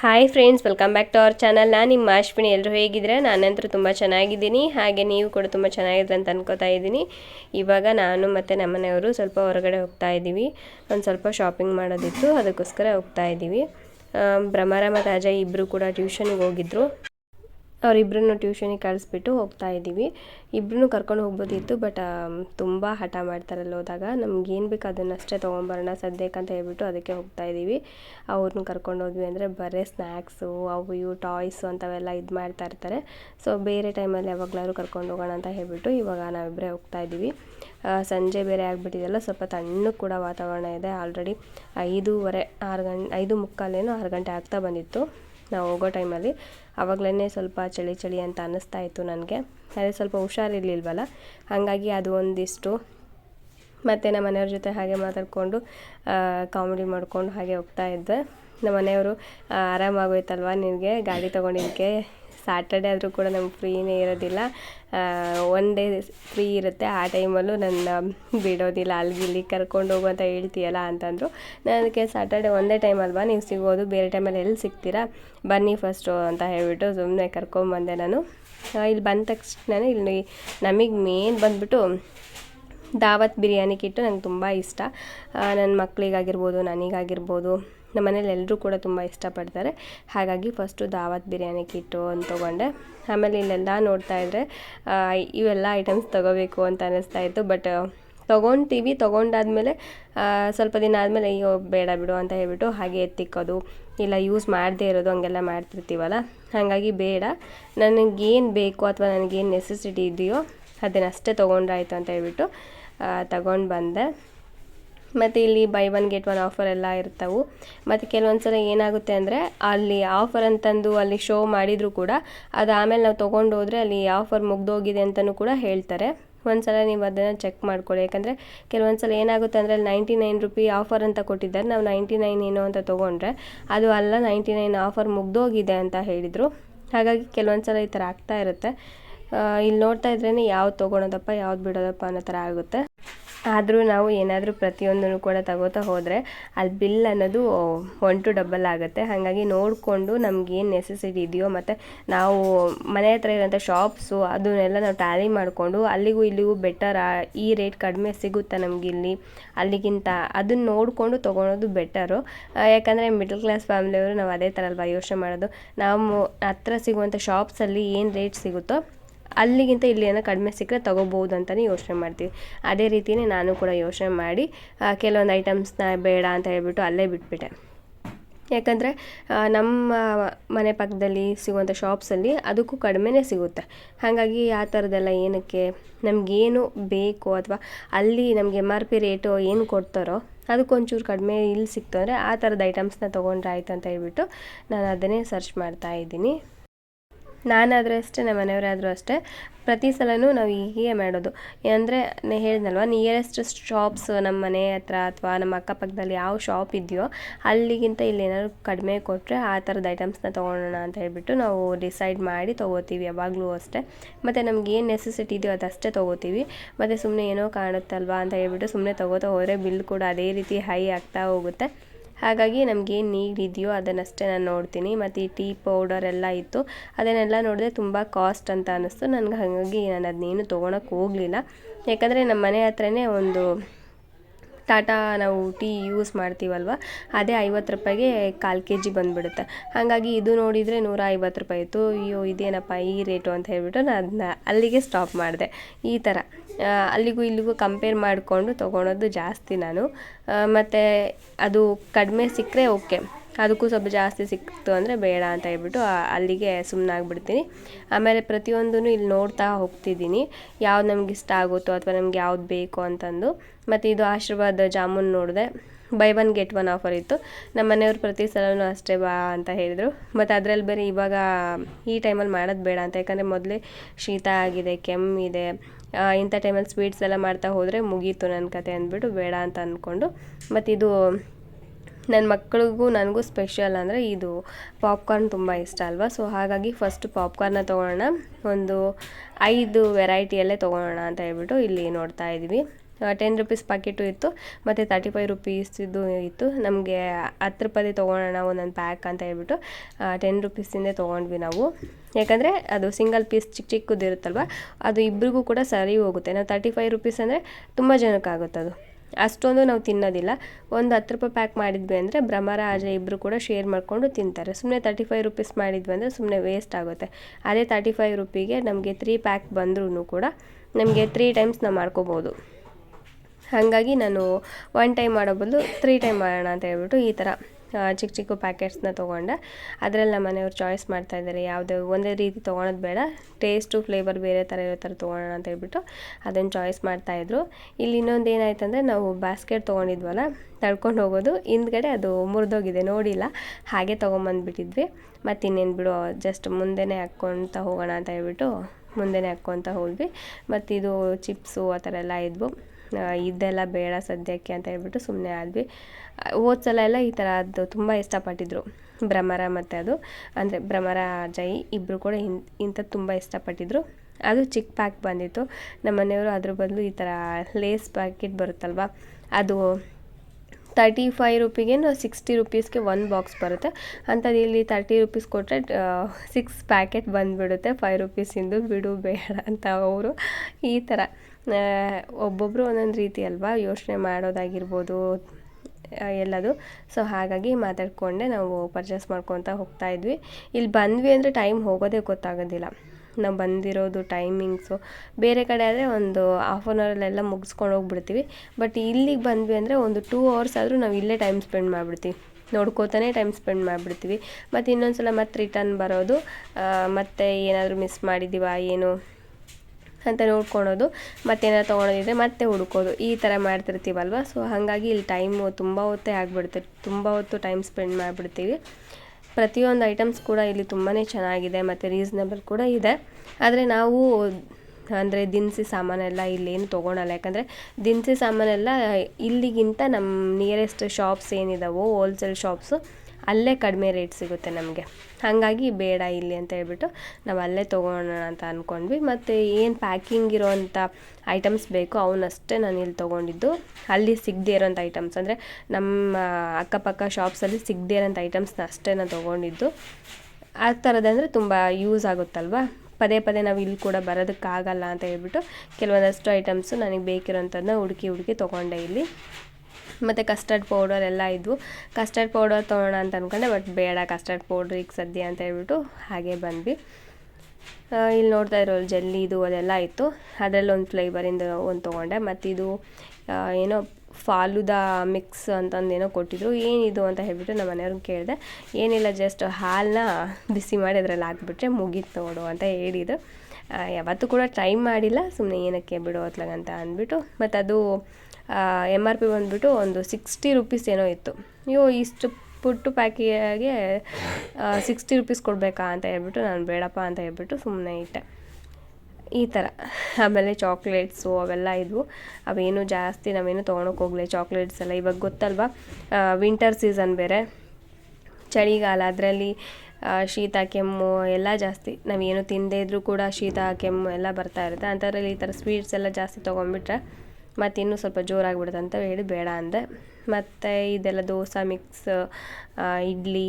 Hi friends welcome back to our channel ನಾನು ನಿಮ್ಮ ಅಶ್ವಿನಿ. ಎಲ್ಲರೂ ಹೇಗಿದ್ರೆ ನಾನಂತರೂ ತುಂಬ ಚೆನ್ನಾಗಿದ್ದೀನಿ. ಹಾಗೆ ನೀವು ಕೂಡ ತುಂಬ ಚೆನ್ನಾಗಿದ್ರೆ ಅಂತ ಅನ್ಕೋತಾ ಇದ್ದೀನಿ. ಇವಾಗ ನಾನು ಮತ್ತು ನಮ್ಮನೆಯವರು ಸ್ವಲ್ಪ ಹೊರಗಡೆ ಹೋಗ್ತಾ ಇದ್ದೀವಿ. ಒಂದು ಸ್ವಲ್ಪ ಶಾಪಿಂಗ್ ಮಾಡೋದಿತ್ತು. ಅದಕ್ಕೋಸ್ಕರ ಹೋಗ್ತಾ ಇದ್ದೀವಿ. ಭ್ರಮರ ಮತ್ತು ಅಜಯ್ ಇಬ್ಬರು ಕೂಡ ಟ್ಯೂಷನಿಗೆ ಹೋಗಿದ್ರು. ಅವರಿಬ್ಬರನ್ನು ಟ್ಯೂಷನಿಗೆ ಕಳಿಸ್ಬಿಟ್ಟು ಹೋಗ್ತಾ ಇದ್ದೀವಿ. ಇಬ್ಬರನ್ನೂ ಕರ್ಕೊಂಡು ಹೋಗ್ಬೋದಿತ್ತು, ಬಟ್ ತುಂಬ ಹಠ ಮಾಡ್ತಾರಲ್ಲಿ ಹೋದಾಗ. ನಮ್ಗೆ ಏನು ಬೇಕು ಅದನ್ನಷ್ಟೇ ತೊಗೊಂಬರೋಣ, ಸದ್ಯಕ್ಕೆ ಅಂತ ಹೇಳ್ಬಿಟ್ಟು ಅದಕ್ಕೆ ಹೋಗ್ತಾ ಇದ್ದೀವಿ. ಅವ್ರನ್ನ ಕರ್ಕೊಂಡು ಹೋದ್ವಿ ಅಂದರೆ ಬರೀ ಸ್ನ್ಯಾಕ್ಸು ಅವು ಇವು ಟಾಯ್ಸು ಅಂಥವೆಲ್ಲ ಇದು ಮಾಡ್ತಾ ಇರ್ತಾರೆ. ಸೊ ಬೇರೆ ಟೈಮಲ್ಲಿ ಯಾವಾಗಲಾದ್ರು ಕರ್ಕೊಂಡು ಹೋಗೋಣ ಅಂತ ಹೇಳ್ಬಿಟ್ಟು ಇವಾಗ ನಾವಿಬ್ಬರೇ ಹೋಗ್ತಾ ಇದ್ದೀವಿ. ಸಂಜೆ ಬೇರೆ ಆಗಿಬಿಟ್ಟಿದೆಯಲ್ಲ ಸ್ವಲ್ಪ ತಣ್ಣಗೆ ಕೂಡ ವಾತಾವರಣ ಇದೆ. ಆಲ್ರೆಡಿ ಐದೂವರೆ, ಆರು ಗಂಟೆ, ಐದು ಮುಕ್ಕಾಲೇನೋ ಆರು ಗಂಟೆ ಆಗ್ತಾ ಬಂದಿತ್ತು. ನಾವು ಹೋಗೋ ಟೈಮಲ್ಲಿ ಆವಾಗಲೇ ಸ್ವಲ್ಪ ಚಳಿ ಚಳಿ ಅಂತ ಅನ್ನಿಸ್ತಾ ಇತ್ತು ನನಗೆ. ಅದೇ ಸ್ವಲ್ಪ ಹುಷಾರಿರ್ಲಿಲ್ವಲ್ಲ? ಹಾಗಾಗಿ ಅದು ಒಂದಿಷ್ಟು. ಮತ್ತು ನಮ್ಮ ಮನೆಯವ್ರ ಜೊತೆ ಹಾಗೆ ಮಾತಾಡಿಕೊಂಡು ಕಾಮಿಡಿ ಮಾಡಿಕೊಂಡು ಹಾಗೆ ಹೋಗ್ತಾ ಇದ್ದೆ. ನಮ್ಮ ಮನೆಯವರು ಆರಾಮಾಗೋಯ್ತಲ್ವ ನಿನಗೆ? ಗಾಡಿ ತೊಗೊಂಡಿದ್ದಕ್ಕೆ? ಸ್ಯಾಟರ್ಡೇ ಆದರೂ ಕೂಡ ನಮ್ಗೆ ಫ್ರೀನೇ ಇರೋದಿಲ್ಲ. ಒನ್ ಡೇ ಫ್ರೀ ಇರುತ್ತೆ. ಆ ಟೈಮಲ್ಲೂ ನನ್ನ ಬಿಡೋದಿಲ್ಲ ಅಲ್ಲಿಗೆ ಇಲ್ಲಿ ಕರ್ಕೊಂಡು ಹೋಗು ಅಂತ ಹೇಳ್ತೀಯಲ್ಲ ಅಂತಂದರು. ಅದಕ್ಕೆ ಸ್ಯಾಟರ್ಡೆ ಒಂದೇ ಟೈಮ್ ಅಲ್ವಾ ನೀವು ಸಿಗೋದು ಬೇರೆ ಟೈಮಲ್ಲಿ ಎಲ್ಲಿ ಸಿಗ್ತೀರಾ? ಬನ್ನಿ ಫಸ್ಟು ಅಂತ ಹೇಳಿಬಿಟ್ಟು ಸುಮ್ಮನೆ ಕರ್ಕೊಂಬಂದೆ ನಾನು. ಇಲ್ಲಿ ಬಂದ ತಕ್ಷಣ ಇಲ್ಲಿ ನಮಗೆ ಮೇನ್ ಬಂದುಬಿಟ್ಟು ದಾವತ್ ಬಿರಿಯಾನಿ ಕಿಟ್ಟು ನಂಗೆ ತುಂಬ ಇಷ್ಟ. ನನ್ನ ಮಕ್ಕಳಿಗಾಗಿರ್ಬೋದು ನನಗಾಗಿರ್ಬೋದು. ನಮ್ಮ ಮನೇಲಿ ಎಲ್ಲರೂ ಕೂಡ ತುಂಬ ಇಷ್ಟಪಡ್ತಾರೆ. ಹಾಗಾಗಿ ಫಸ್ಟು ದಾವತ್ ಬಿರಿಯಾನಿ ಕಿಟ್ಟು ಅಂತ ತೊಗೊಂಡೆ. ಆಮೇಲೆ ಇಲ್ಲೆಲ್ಲ ನೋಡ್ತಾ ಇದ್ದರೆ ಇವೆಲ್ಲ ಐಟಮ್ಸ್ ತೊಗೋಬೇಕು ಅಂತ ಅನ್ನಿಸ್ತಾ ಇತ್ತು. ಬಟ್, ತೊಗೊತೀವಿ, ತೊಗೊಂಡಾದಮೇಲೆ ಸ್ವಲ್ಪ ದಿನ ಆದಮೇಲೆ ಅಯ್ಯೋ, ಬೇಡ ಬಿಡು ಅಂತ ಹೇಳ್ಬಿಟ್ಟು ಹಾಗೆ ಎತ್ತಿಕ್ಕೋದು. ಇಲ್ಲ, ಯೂಸ್ ಮಾಡದೇ ಇರೋದು, ಹಂಗೆಲ್ಲ ಮಾಡ್ತಿರ್ತೀವಲ್ಲ. ಹಾಗಾಗಿ ಬೇಡ. ನನಗೇನು ಬೇಕು ಅಥವಾ ನನಗೇನು ನೆಸೆಸಿಟಿ ಇದೆಯೋ ಅದನ್ನಷ್ಟೇ ತೊಗೊಂಡ್ರಾಯ್ತು ಅಂತ ಹೇಳ್ಬಿಟ್ಟು ತಗೊಂಡು ಬಂದೆ. ಮತ್ತು ಇಲ್ಲಿ buy one get one offer ಎಲ್ಲ ಇರ್ತವೆ. ಮತ್ತು ಕೆಲವೊಂದು ಸಲ ಏನಾಗುತ್ತೆ ಅಂದರೆ ಅಲ್ಲಿ ಆಫರ್ ಅಂತಂದು ಅಲ್ಲಿ ಶೋ ಮಾಡಿದರೂ ಕೂಡ ಅದು ಆಮೇಲೆ ನಾವು ತೊಗೊಂಡು ಹೋದರೆ ಅಲ್ಲಿ ಆಫರ್ ಮುಗ್ದೋಗಿದೆ ಅಂತಲೂ ಕೂಡ ಹೇಳ್ತಾರೆ. ಒಂದು ಸಲ ನೀವು ಅದನ್ನು ಚೆಕ್ ಮಾಡ್ಕೊಳ್ಳಿ. ಯಾಕಂದರೆ ಕೆಲವೊಂದು ಸಲ ಏನಾಗುತ್ತೆ ಅಂದರೆ ಅಲ್ಲಿ ನೈಂಟಿ ನೈನ್ ರುಪಿ ಆಫರ್ ಅಂತ ಕೊಟ್ಟಿದ್ದಾರೆ. ನಾವು ನೈಂಟಿ ನೈನ್ ಏನೋ ಅಂತ ತೊಗೊಂಡ್ರೆ ಅದು ಅಲ್ಲ ನೈಂಟಿ ನೈನ್ ಆಫರ್ ಮುಗ್ದೋಗಿದೆ ಅಂತ ಹೇಳಿದರು. ಹಾಗಾಗಿ ಕೆಲವೊಂದು ಸಲ ಈ ಥರ ಆಗ್ತಾ ಇರುತ್ತೆ. ಇಲ್ಲಿ ನೋಡ್ತಾ ಇದ್ರೇ ಯಾವ್ದು ತೊಗೊಳೋದಪ್ಪ, ಯಾವ್ದು ಬಿಡೋದಪ್ಪ ಅನ್ನೋ ಥರ ಆಗುತ್ತೆ. ಆದರೂ ನಾವು ಏನಾದರೂ ಪ್ರತಿಯೊಂದನ್ನು ಕೂಡ ತಗೋತಾ ಹೋದರೆ ಅಲ್ಲಿ ಬಿಲ್ ಅನ್ನೋದು ಒನ್ ಟು ಡಬಲ್ ಆಗುತ್ತೆ. ಹಾಗಾಗಿ ನೋಡಿಕೊಂಡು ನಮಗೇನು ನೆಸೆಸಿಟಿ ಇದೆಯೋ ಮತ್ತು ನಾವು ಮನೆ ಹತ್ರ ಇರೋಂಥ ಶಾಪ್ಸು ಅದನ್ನೆಲ್ಲ ನಾವು ಟ್ಯಾಲಿ ಮಾಡಿಕೊಂಡು ಅಲ್ಲಿಗೂ ಇಲ್ಲಿಗೂ ಬೆಟರ್ ಈ ರೇಟ್ ಕಡಿಮೆ ಸಿಗುತ್ತಾ ನಮಗಿಲ್ಲಿ ಅಲ್ಲಿಗಿಂತ ಅದನ್ನು ನೋಡಿಕೊಂಡು ತೊಗೊಳೋದು ಬೆಟರು ಯಾಕಂದರೆ ಮಿಡಲ್ ಕ್ಲಾಸ್ ಫ್ಯಾಮಿಲಿಯವರು ನಾವು ಅದೇ ಥರ ಅಲ್ವಾ ಯೋಚನೆ ಮಾಡೋದು. ನಾವು ಹತ್ರ ಸಿಗುವಂಥ ಶಾಪ್ಸಲ್ಲಿ ಏನು ರೇಟ್ ಸಿಗುತ್ತೋ ಅಲ್ಲಿಗಿಂತ ಇಲ್ಲಿ ಏನೋ ಕಡಿಮೆ ಸಿಕ್ಕರೆ ತೊಗೋಬೋದು ಅಂತಲೇ ಯೋಚನೆ ಮಾಡ್ತೀವಿ. ಅದೇ ರೀತಿಯೇ ನಾನು ಕೂಡ ಯೋಚನೆ ಮಾಡಿ ಕೆಲವೊಂದು ಐಟಮ್ಸ್ನ ಬೇಡ ಅಂತ ಹೇಳ್ಬಿಟ್ಟು ಅಲ್ಲೇ ಬಿಟ್ಬಿಟ್ಟೆ. ಯಾಕಂದರೆ ನಮ್ಮ ಮನೆ ಪಕ್ಕದಲ್ಲಿ ಸಿಗುವಂಥ ಶಾಪ್ಸಲ್ಲಿ ಅದಕ್ಕೂ ಕಡಿಮೆನೇ ಸಿಗುತ್ತೆ. ಹಾಗಾಗಿ ಆ ಥರದ್ದೆಲ್ಲ ಏನಕ್ಕೆ, ನಮಗೇನು ಬೇಕು ಅಥವಾ ಅಲ್ಲಿ ನಮಗೆ ಎಂ ಆರ್ ಪಿ ರೇಟು ಏನು ಕೊಡ್ತಾರೋ ಅದಕ್ಕೊಂಚೂರು ಕಡಿಮೆ ಇಲ್ಲಿ ಸಿಕ್ತು ಅಂದರೆ ಆ ಥರದ ಐಟಮ್ಸ್ನ ತೊಗೊಂಡ್ರೆ ಆಯ್ತು ಅಂತ ಹೇಳ್ಬಿಟ್ಟು ನಾನು ಅದನ್ನೇ ಸರ್ಚ್ ಮಾಡ್ತಾ ಇದ್ದೀನಿ. ನಾನಾದರೂ ಅಷ್ಟೇ, ನಮ್ಮ ಮನೆಯವರಾದರೂ ಅಷ್ಟೇ, ಪ್ರತಿ ಸಲವೂ ನಾವು ಹೀಗೆ ಮಾಡೋದು. ಅಂದರೆ ಹೇಳಿದ್ನಲ್ವ ನಿಯರೆಸ್ಟ್ ಶಾಪ್ಸ್ ನಮ್ಮ ಮನೆ ಹತ್ರ ಅಥವಾ ನಮ್ಮ ಅಕ್ಕಪಕ್ಕದಲ್ಲಿ ಯಾವ ಶಾಪ್ ಇದೆಯೋ, ಅಲ್ಲಿಗಿಂತ ಇಲ್ಲಿ ಏನಾದ್ರು ಕಡಿಮೆ ಕೊಟ್ಟರೆ ಆ ಥರದ ಐಟಮ್ಸ್ನ ತೊಗೊಳೋಣ ಅಂತ ಹೇಳ್ಬಿಟ್ಟು ನಾವು ಡಿಸೈಡ್ ಮಾಡಿ ತೊಗೋತೀವಿ, ಯಾವಾಗಲೂ ಅಷ್ಟೇ. ಮತ್ತು ನಮ್ಗೆ ಏನು ನೆಸೆಸಿಟಿ ಇದೆಯೋ ಅದಷ್ಟೇ ತೊಗೋತೀವಿ. ಮತ್ತು ಸುಮ್ಮನೆ ಏನೋ ಕಾಣುತ್ತಲ್ವಾ ಅಂತ ಹೇಳ್ಬಿಟ್ಟು ಸುಮ್ಮನೆ ತೊಗೋತಾ ಹೋದರೆ ಬಿಲ್ ಕೂಡ ಅದೇ ರೀತಿ ಹೈ ಆಗ್ತಾ ಹೋಗುತ್ತೆ. ಹಾಗಾಗಿ ನಮಗೇನು ನೀಡಿದೆಯೋ ಅದನ್ನಷ್ಟೇ ನಾನು ನೋಡ್ತೀನಿ. ಮತ್ತು ಈ ಟೀ ಪೌಡರ್ ಎಲ್ಲ ಇತ್ತು, ಅದನ್ನೆಲ್ಲ ನೋಡಿದ್ರೆ ತುಂಬ ಕಾಸ್ಟ್ ಅಂತ ಅನ್ನಿಸ್ತು ನನಗೆ ಹಾಗಾಗಿ ನಾನು ಅದನ್ನೇನು ತೊಗೊಳಕ್ಕೆ ಹೋಗಲಿಲ್ಲ. ಯಾಕಂದರೆ ನಮ್ಮ ಮನೆ ಹತ್ರನೇ ಒಂದು ಟಾಟಾ ನಾವು ಟೀ ಯೂಸ್ ಮಾಡ್ತೀವಲ್ವ, ಅದೇ ಐವತ್ತು ರೂಪಾಯಿಗೆ ಕಾಲು ಕೆ ಜಿ ಬಂದುಬಿಡುತ್ತೆ. ಹಾಗಾಗಿ ಇದು ನೋಡಿದರೆ ನೂರ ಐವತ್ತು ರೂಪಾಯಿ ಇತ್ತು. ಅಯ್ಯೋ, ಇದೇನಪ್ಪ ಈ ರೇಟು ಅಂತ ಹೇಳಿಬಿಟ್ಟು ನಾನು ಅಲ್ಲಿಗೆ ಸ್ಟಾಪ್ ಮಾಡಿದೆ. ಈ ಥರ ಅಲ್ಲಿಗೂ ಇಲ್ಲಿಗೂ ಕಂಪೇರ್ ಮಾಡಿಕೊಂಡು ತೊಗೊಳೋದು ಜಾಸ್ತಿ ನಾನು. ಮತ್ತು ಅದು ಕಡಿಮೆ ಸಿಕ್ಕರೆ ಓಕೆ ಅದಕ್ಕೂ ಸ್ವಲ್ಪ ಜಾಸ್ತಿ ಸಿಕ್ತು ಅಂದರೆ ಬೇಡ ಅಂತ ಹೇಳ್ಬಿಟ್ಟು ಅಲ್ಲಿಗೆ ಸುಮ್ಮನಾಗ್ಬಿಡ್ತೀನಿ ಆಮೇಲೆ ಪ್ರತಿಯೊಂದೂ ಇಲ್ಲಿ ನೋಡ್ತಾ ಹೋಗ್ತಿದ್ದೀನಿ. ಯಾವ್ದು ನಮ್ಗೆ ಇಷ್ಟ ಆಗುತ್ತೋ ಅಥವಾ ನಮ್ಗೆ ಯಾವ್ದು ಬೇಕು ಅಂತಂದು. ಮತ್ತು ಇದು ಆಶೀರ್ವಾದ ಜಾಮೂನ್ ನೋಡಿದೆ. Buy one get one offer ಇತ್ತು. ನಮ್ಮ ಮನೆಯವ್ರು ಪ್ರತಿ ಸಲವೂ ಅಷ್ಟೇ ಬಾ ಅಂತ ಹೇಳಿದರು. ಮತ್ತು ಅದರಲ್ಲಿ ಬೇರೆ ಇವಾಗ ಈ ಟೈಮಲ್ಲಿ ಮಾಡೋದು ಬೇಡ ಅಂತ. ಯಾಕಂದರೆ ಮೊದಲೇ ಶೀತ ಆಗಿದೆ ಕೆಮ್ಮಿದೆ ಇಂಥ ಟೈಮಲ್ಲಿ ಸ್ವೀಟ್ಸ್ ಎಲ್ಲ ಮಾಡ್ತಾ ಹೋದರೆ ಮುಗೀತು ನನ್ನ ಕತೆ ಅಂದ್ಬಿಟ್ಟು ಬೇಡ ಅಂತ ಅಂದ್ಕೊಂಡು. ಮತ್ತು ಇದು ನನ್ನ ಮಕ್ಕಳಿಗೂ ನನಗೂ ಸ್ಪೆಷಲ್ ಅಂದರೆ ಇದು ಪಾಪ್ಕಾರ್ನ್ ತುಂಬ ಇಷ್ಟ ಅಲ್ವಾ? ಸೊ ಹಾಗಾಗಿ ಫಸ್ಟ್ ಪಾಪ್ಕಾರ್ನ ತೊಗೊಳ್ಳೋಣ. ಒಂದು ಐದು ವೆರೈಟಿಯಲ್ಲೇ ತೊಗೊಳೋಣ ಅಂತ ಹೇಳ್ಬಿಟ್ಟು ಇಲ್ಲಿ ನೋಡ್ತಾ ಇದ್ವಿ ಟೆನ್ ರುಪೀಸ್ ಪ್ಯಾಕೆಟು ಇತ್ತು, ಮತ್ತು ತರ್ಟಿ ಫೈವ್ ರುಪೀಸಿದು ಇತ್ತು. ನಮಗೆ ಹತ್ತು ರೂಪಾಯಿ ತೊಗೊಳೋಣ ಒಂದೊಂದು ಪ್ಯಾಕ್ ಅಂತ ಹೇಳ್ಬಿಟ್ಟು ಟೆನ್ ರುಪೀಸಿಂದ ತೊಗೊಂಡ್ವಿ ನಾವು. ಯಾಕಂದರೆ ಅದು ಸಿಂಗಲ್ ಪೀಸ್ ಚಿಕ್ಕ ಚಿಕ್ಕದಿರುತ್ತಲ್ವ? ಅದು ಇಬ್ಬರಿಗೂ ಕೂಡ ಸರಿ ಹೋಗುತ್ತೆ. ನಾವು ತರ್ಟಿ ಫೈವ್ ರುಪೀಸ್ ಅಂದರೆ ತುಂಬ ಜನಕ್ಕಾಗುತ್ತೆ ಅದು. ಅಷ್ಟೊಂದು ನಾವು ತಿನ್ನೋದಿಲ್ಲ. ಒಂದು ಹತ್ತು ರೂಪಾಯಿ ಪ್ಯಾಕ್ ಮಾಡಿದ್ವಿ ಅಂದರೆ ಭ್ರಮರ ಇಬ್ಬರು ಕೂಡ ಶೇರ್ ಮಾಡಿಕೊಂಡು ತಿಂತಾರೆ. ಸುಮ್ಮನೆ ತರ್ಟಿ ಫೈವ್ ರುಪೀಸ್ ಮಾಡಿದ್ವಿ ಅಂದರೆ ಸುಮ್ಮನೆ ವೇಸ್ಟ್ ಆಗುತ್ತೆ. ಅದೇ ತರ್ಟಿ ಫೈವ್ ರುಪಿಗೆ ನಮಗೆ ತ್ರೀ ಪ್ಯಾಕ್ ಬಂದ್ರೂ ಕೂಡ ನಮಗೆ ತ್ರೀ ಟೈಮ್ಸ್ ನಾವು ಮಾಡ್ಕೋಬೋದು. ಹಾಗಾಗಿ ನಾನು ಒನ್ ಟೈಮ್ ಮಾಡೋ ಬದಲು ತ್ರೀ ಟೈಮ್ ಮಾಡೋಣ ಅಂತ ಹೇಳ್ಬಿಟ್ಟು ಈ ಥರ ಚಿಕ್ಕ ಚಿಕ್ಕ ಪ್ಯಾಕೆಟ್ಸ್ನ ತೊಗೊಂಡೆ. ಅದರಲ್ಲಿ ನಮ್ಮ ಮನೆಯವ್ರು ಚಾಯ್ಸ್ ಮಾಡ್ತಾ ಇದ್ದಾರೆ. ಯಾವುದೇ ಒಂದೇ ರೀತಿ ತೊಗೊಳೋದು ಬೇಡ. ಟೇಸ್ಟು, ಫ್ಲೇವರ್ ಬೇರೆ ಥರ ಇರೋ ಥರ ತೊಗೊಳೋಣ ಅಂತ ಹೇಳ್ಬಿಟ್ಟು ಅದನ್ನು ಚಾಯ್ಸ್ ಮಾಡ್ತಾಯಿದ್ರು ಇಲ್ಲಿ ಇನ್ನೊಂದು ಏನಾಯ್ತಂದರೆ ನಾವು ಬಾಸ್ಕೆಟ್ ತೊಗೊಂಡಿದ್ವಲ್ಲ, ತಳ್ಕೊಂಡು ಹೋಗೋದು. ಹಿಂದ್ಗಡೆ ಅದು ಮುರಿದೋಗಿದೆ, ನೋಡಿಲ್ಲ. ಹಾಗೆ ತೊಗೊಂಬಂದ್ಬಿಟ್ಟಿದ್ವಿ. ಮತ್ತು ಇನ್ನೇನು ಬಿಡು ಜಸ್ಟ್ ಮುಂದೆನೇ ಹಾಕ್ಕೊತ ಹೋಗೋಣ ಅಂತ ಹೇಳ್ಬಿಟ್ಟು ಮುಂದೆನೇ ಹಾಕ್ಕೊತ ಹೋದ್ವಿ. ಮತ್ತು ಇದು ಚಿಪ್ಸು ಆ ಥರ ಎಲ್ಲ ಇದ್ವು. ಇದೆಲ್ಲ ಬೇಡ ಸದ್ಯಕ್ಕೆ ಅಂತ ಹೇಳ್ಬಿಟ್ಟು ಸುಮ್ಮನೆ ಆದ್ವಿ. ಹೋದ ಸಲ ಎಲ್ಲ ಈ ಥರ ಅದು ತುಂಬ ಇಷ್ಟಪಟ್ಟಿದ್ರು. ಭ್ರಮರ ಮತ್ತು ಅದು. ಅಂದರೆ ಭ್ರಮರ ಜೈ ಇಬ್ಬರು ಕೂಡ ಇನ್ ಇಂಥದ್ದು ತುಂಬ ಇಷ್ಟಪಟ್ಟಿದ್ರು. ಅದು ಚಿಕ್ಕ ಪ್ಯಾಕ್ ಬಂದಿತ್ತು. ನಮ್ಮ ಮನೆಯವರು ಅದ್ರ ಬದಲು ಈ ಥರ ಲೇಸ್ ಪ್ಯಾಕೆಟ್ ಬರುತ್ತಲ್ವ? ಅದು ತರ್ಟಿ ಫೈವ್ ರುಪಿಗೆ ಸಿಕ್ಸ್ಟಿ ರುಪೀಸ್ಗೆ ಒಂದು ಬಾಕ್ಸ್ ಬರುತ್ತೆ. ಅಂಥದ್ದು ಇಲ್ಲಿ ತರ್ಟಿ ರುಪೀಸ್ ಕೊಟ್ಟರೆ ಸಿಕ್ಸ್ ಪ್ಯಾಕೆಟ್ ಬಂದುಬಿಡುತ್ತೆ. ಫೈವ್ ರುಪೀಸಿಂದು ಬಿಡು, ಬೇಡ ಅಂತ ಅವರು ಈ ಥರ ಒಬ್ಬೊಬ್ಬರು ಒಂದೊಂದು ರೀತಿ ಅಲ್ವಾ ಯೋಚನೆ ಮಾಡೋದಾಗಿರ್ಬೋದು ಎಲ್ಲದು. ಸೊ ಹಾಗಾಗಿ ಮಾತಾಡಿಕೊಂಡೆ ನಾವು ಪರ್ಚೇಸ್ ಮಾಡ್ಕೊತ ಹೋಗ್ತಾ ಇದ್ವಿ. ಇಲ್ಲಿ ಬಂದ್ವಿ ಅಂದರೆ ಟೈಮ್ ಹೋಗೋದೇ ಗೊತ್ತಾಗೋದಿಲ್ಲ. ನಾವು ಬಂದಿರೋದು ಟೈಮಿಂಗ್ಸು ಬೇರೆ ಕಡೆ ಆದರೆ ಒಂದು ಹಾಫ್ ಆನ್ ಅವರಲ್ಲೆಲ್ಲ ಮುಗಿಸ್ಕೊಂಡು ಹೋಗ್ಬಿಡ್ತೀವಿ. ಬಟ್ ಇಲ್ಲಿಗೆ ಬಂದ್ವಿ ಅಂದರೆ ಒಂದು ಟೂ ಅವರ್ಸ್ ಆದರೂ ನಾವು ಇಲ್ಲೇ ಟೈಮ್ ಸ್ಪೆಂಡ್ ಮಾಡಿಬಿಡ್ತೀವಿ. ನೋಡ್ಕೋತಾನೆ ಟೈಮ್ ಸ್ಪೆಂಡ್ ಮಾಡಿಬಿಡ್ತೀವಿ. ಮತ್ತು ಇನ್ನೊಂದು ಸಲ ಮತ್ತೆ ರಿಟರ್ನ್ ಬರೋದು. ಮತ್ತೆ ಏನಾದರೂ ಮಿಸ್ ಮಾಡಿದ್ದೀವಾ ಏನು ಅಂತ ನೋಡ್ಕೊಳೋದು. ಮತ್ತೇನಾದ್ರು ತೊಗೊಳೋದಿದ್ರೆ ಮತ್ತೆ ಹುಡುಕೋದು. ಈ ಥರ ಮಾಡ್ತಿರ್ತೀವಲ್ವ? ಸೊ ಹಾಗಾಗಿ ಇಲ್ಲಿ ಟೈಮು ತುಂಬ ಹೊತ್ತೇ ಆಗಿಬಿಡುತ್ತೆ ತುಂಬ ಹೊತ್ತು ಟೈಮ್ ಸ್ಪೆಂಡ್ ಮಾಡಿಬಿಡ್ತೀವಿ. ಪ್ರತಿಯೊಂದು ಐಟಮ್ಸ್ ಕೂಡ ಇಲ್ಲಿ ತುಂಬಾ ಚೆನ್ನಾಗಿದೆ ಮತ್ತು ರೀಸ್ನಬಲ್ ಕೂಡ ಇದೆ. ಆದರೆ ನಾವು, ಅಂದರೆ ದಿನಸಿ ಸಾಮಾನೆಲ್ಲ ಇಲ್ಲೇನು ತೊಗೊಳಲ್ಲ. ಯಾಕಂದರೆ ದಿನಸಿ ಸಾಮಾನೆಲ್ಲ ಇಲ್ಲಿಗಿಂತ ನಮ್ಮ ನಿಯರೆಸ್ಟ್ ಶಾಪ್ಸ್ ಏನಿದಾವೋ ಹೋಲ್ಸೇಲ್ ಶಾಪ್ಸು ಅಲ್ಲೇ ಕಡಿಮೆ ರೇಟ್ ಸಿಗುತ್ತೆ ನಮಗೆ. ಹಾಗಾಗಿ ಬೇಡ ಇಲ್ಲಿ ಅಂತ ಹೇಳ್ಬಿಟ್ಟು ನಾವು ಅಲ್ಲೇ ತೊಗೊಳೋಣ ಅಂತ ಅಂದ್ಕೊಂಡ್ವಿ ಮತ್ತು ಏನು ಪ್ಯಾಕಿಂಗ್ ಇರೋವಂಥ ಐಟಮ್ಸ್ ಬೇಕು ಅವನ್ನಷ್ಟೇ ನಾನು ಇಲ್ಲಿ ತೊಗೊಂಡಿದ್ದು. ಅಲ್ಲಿ ಸಿಗದೇ ಇರೋಂಥ ಐಟಮ್ಸ್ ಅಂದರೆ ನಮ್ಮ ಅಕ್ಕಪಕ್ಕ ಶಾಪ್ಸಲ್ಲಿ ಸಿಗದೇ ಇರೋಂಥ ಐಟಮ್ಸ್ನ ಅಷ್ಟೇ ನಾನು ತೊಗೊಂಡಿದ್ದು. ಆ ಥರದಂದರೆ ತುಂಬ ಯೂಸ್ ಆಗುತ್ತಲ್ವಾ? ಪದೇ ಪದೇ ನಾವು ಇಲ್ಲಿ ಕೂಡ ಬರೋದಕ್ಕಾಗಲ್ಲ ಅಂತ ಹೇಳ್ಬಿಟ್ಟು ಕೆಲವೊಂದಷ್ಟು ಐಟಮ್ಸು ನನಗೆ ಬೇಕಿರೋಂಥದ್ದನ್ನ ಹುಡುಕಿ ಹುಡುಕಿ ತೊಗೊಂಡೆ ಇಲ್ಲಿ. ಮತ್ತು ಕಸ್ಟರ್ಡ್ ಪೌಡರ್ ಎಲ್ಲ ಇದ್ವು. ಕಸ್ಟರ್ಡ್ ಪೌಡರ್ ತೊಗೊಳೋಣ ಅಂತ ಅಂದ್ಕೊಂಡೆ ಬಟ್ ಬೇಡ ಕಸ್ಟರ್ಡ್ ಪೌಡ್ರ್ ಈಗ ಸದ್ಯ ಅಂತ ಹೇಳ್ಬಿಟ್ಟು ಹಾಗೆ ಬಂದ್ವಿ. ಇಲ್ಲಿ ನೋಡ್ತಾ ಇರೋ ಜಲ್ಲಿ ಇದು ಅದೆಲ್ಲ ಇತ್ತು. ಅದರಲ್ಲಿ ಒಂದು ಫ್ಲೇವರಿಂದ ಒಂದು ತೊಗೊಂಡೆ. ಮತ್ತು ಇದು ಏನೋ ಫಾಲುದ ಮಿಕ್ಸ್ ಅಂತಂದು ಏನೋ ಕೊಟ್ಟಿದ್ರು. ಏನಿದು ಅಂತ ಹೇಳ್ಬಿಟ್ಟು ನಮ್ಮ ಮನೆಯವ್ರನ್ನ ಕೇಳಿದೆ. ಏನಿಲ್ಲ ಜಸ್ಟ್ ಹಾಲನ್ನ ಬಿಸಿ ಮಾಡಿ ಅದರಲ್ಲಿ ಹಾಕ್ಬಿಟ್ರೆ ಮುಗೀತು ನೋಡು ಅಂತ ಹೇಳಿದ್ರು. ಯಾವತ್ತೂ ಕೂಡ ಟ್ರೈ ಮಾಡಿಲ್ಲ ಸುಮ್ಮನೆ ಏನಕ್ಕೆ ಬಿಡೋ ಹೊತ್ಲಾಗಂತ ಅಂದ್ಬಿಟ್ಟು. ಮತ್ತು ಅದು ಎಂ ಆರ್ ಪಿ ಬಂದುಬಿಟ್ಟು ಒಂದು ಸಿಕ್ಸ್ಟಿ ರುಪೀಸ್ ಏನೋ ಇತ್ತು. ಅಯ್ಯೋ, ಇಷ್ಟು ಪುಟ್ಟು ಪ್ಯಾಕಿಗೆ ಸಿಕ್ಸ್ಟಿ ರುಪೀಸ್ ಕೊಡಬೇಕಾ ಅಂತ ಹೇಳ್ಬಿಟ್ಟು ನಾನು ಬೇಡಪ್ಪ ಅಂತ ಹೇಳ್ಬಿಟ್ಟು ಸುಮ್ಮನೆ ಇಟ್ಟೆ. ಈ ಥರ ಆಮೇಲೆ ಚಾಕ್ಲೇಟ್ಸು ಅವೆಲ್ಲ ಇದ್ವು. ಅವೇನು ಜಾಸ್ತಿ ನಾವೇನು ತೊಗೊಳಕ್ಕೆ ಹೋಗಲಿ ಚಾಕ್ಲೇಟ್ಸ್ ಎಲ್ಲ. ಇವಾಗ ಗೊತ್ತಲ್ವಾ? ವಿಂಟರ್ ಸೀಸನ್ ಬೇರೆ. ಚಳಿಗಾಲ, ಅದರಲ್ಲಿ ಶೀತ, ಕೆಮ್ಮು ಎಲ್ಲ ಜಾಸ್ತಿ. ನಾವೇನು ತಿಂದೇ ಇದ್ದರೂ ಕೂಡ ಶೀತ, ಕೆಮ್ಮು ಎಲ್ಲ ಬರ್ತಾ ಇರುತ್ತೆ. ಅಂಥದ್ರಲ್ಲಿ ಈ ಥರ ಸ್ವೀಟ್ಸ್ ಎಲ್ಲ ಜಾಸ್ತಿ ತೊಗೊಂಡ್ಬಿಟ್ರೆ ಮತ್ತು ಇನ್ನೂ ಸ್ವಲ್ಪ ಜೋರಾಗ್ಬಿಡುತ್ತೆ ಅಂತ ಹೇಳಿ ಬೇಡ ಅಂದೆ. ಮತ್ತು ಇದೆಲ್ಲ ದೋಸೆ ಮಿಕ್ಸ್ ಇಡ್ಲಿ,